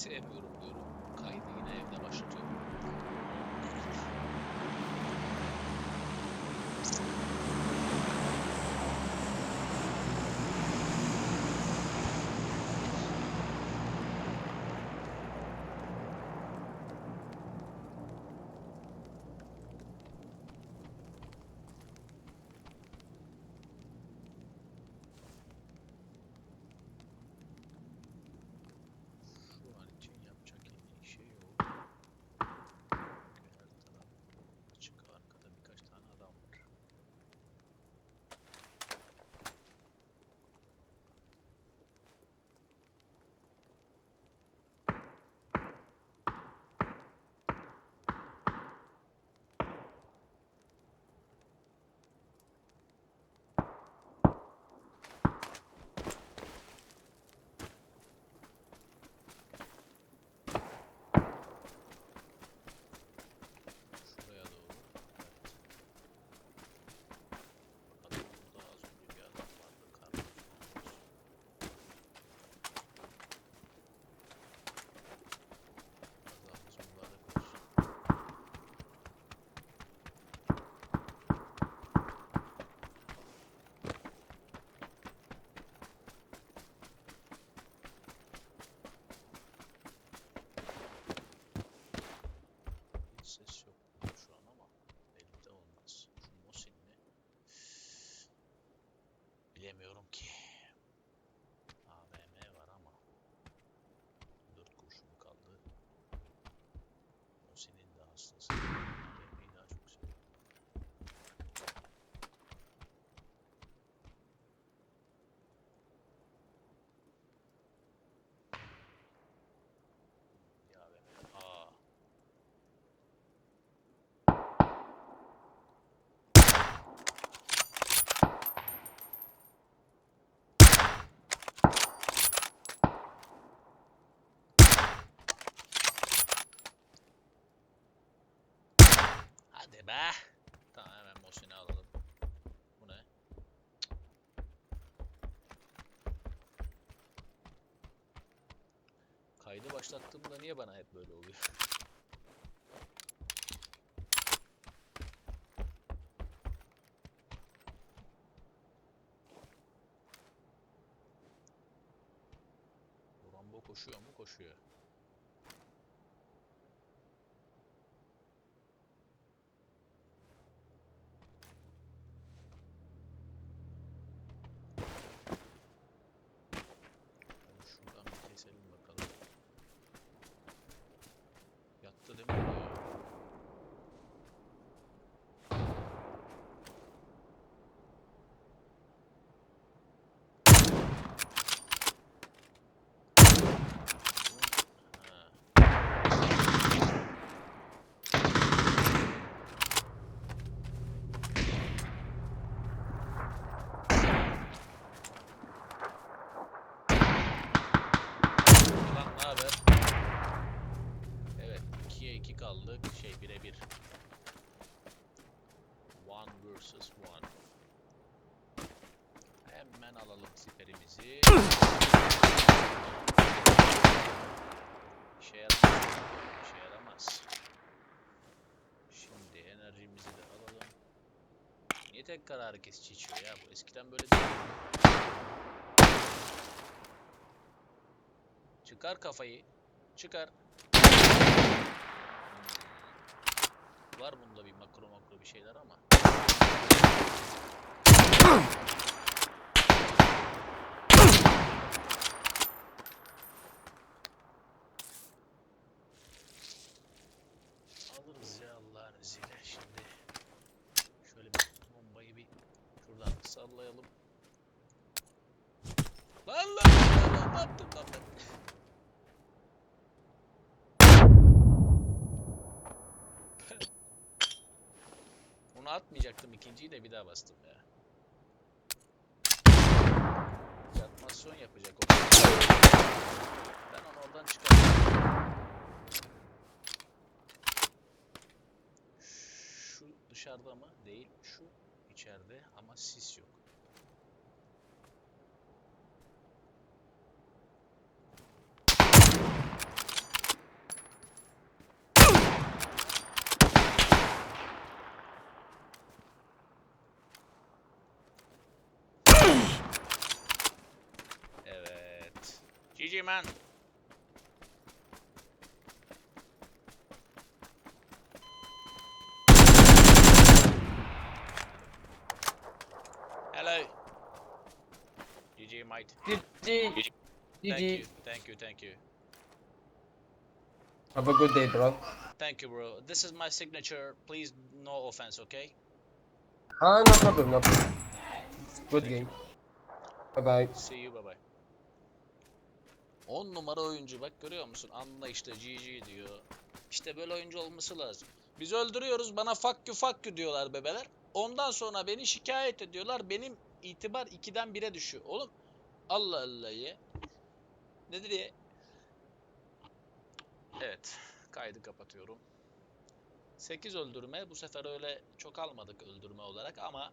sevmiyorum diyorum. Kaydı başlattığımda niye bana hep böyle oluyor? Rambo koşuyor mu? Koşuyor. Siperimizi. İşe yaramaz. İşe yaramaz. Şimdi enerjimizi de alalım. Niye tek kararı kesici içiyor ya? Bu eskiden böyle değil. Çıkar kafayı. Çıkar. Hmm. Var bunda bir makro makro bir şeyler ama. Alırız ya Allah'ın izniyle şimdi. Şöyle bir bombayı bir şuradan sallayalım. Lan lan lan lan, ne yaptım lan ben? Onu atmayacaktım ikinciyi de bir daha bastım ya. Atmasyon yapacak o. Ben onu oradan çıkartacağım. Şu dışarıda mı? Değil. Şu içeride ama sis yok. GG man. Hello. GG mate. GG. Thank you. Thank you. Thank you. Have a good day, bro. Thank you, bro. This is my signature. Please, no offense, okay? Ah, no problem, no problem. Good game. Bye bye. See you, bye. 10 numara oyuncu bak görüyor musun? Anla işte GG diyor. İşte böyle oyuncu olması lazım. Biz öldürüyoruz bana fuck you fuck you diyorlar bebeler. Ondan sonra beni şikayet ediyorlar. Benim itibar 2'den 1'e düşüyor. Oğlum Allah Allah ya. Nedir ya? Evet. Kaydı kapatıyorum. 8 öldürme. Bu sefer öyle çok almadık öldürme olarak ama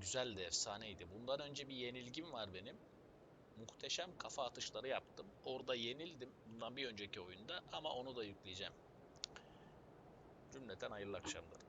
güzeldi, efsaneydi. Bundan önce bir yenilgim var benim. Muhteşem kafa atışları yaptım. Orada yenildim. Bundan bir önceki oyunda ama onu da yükleyeceğim. Cümleten hayırlı akşamlar.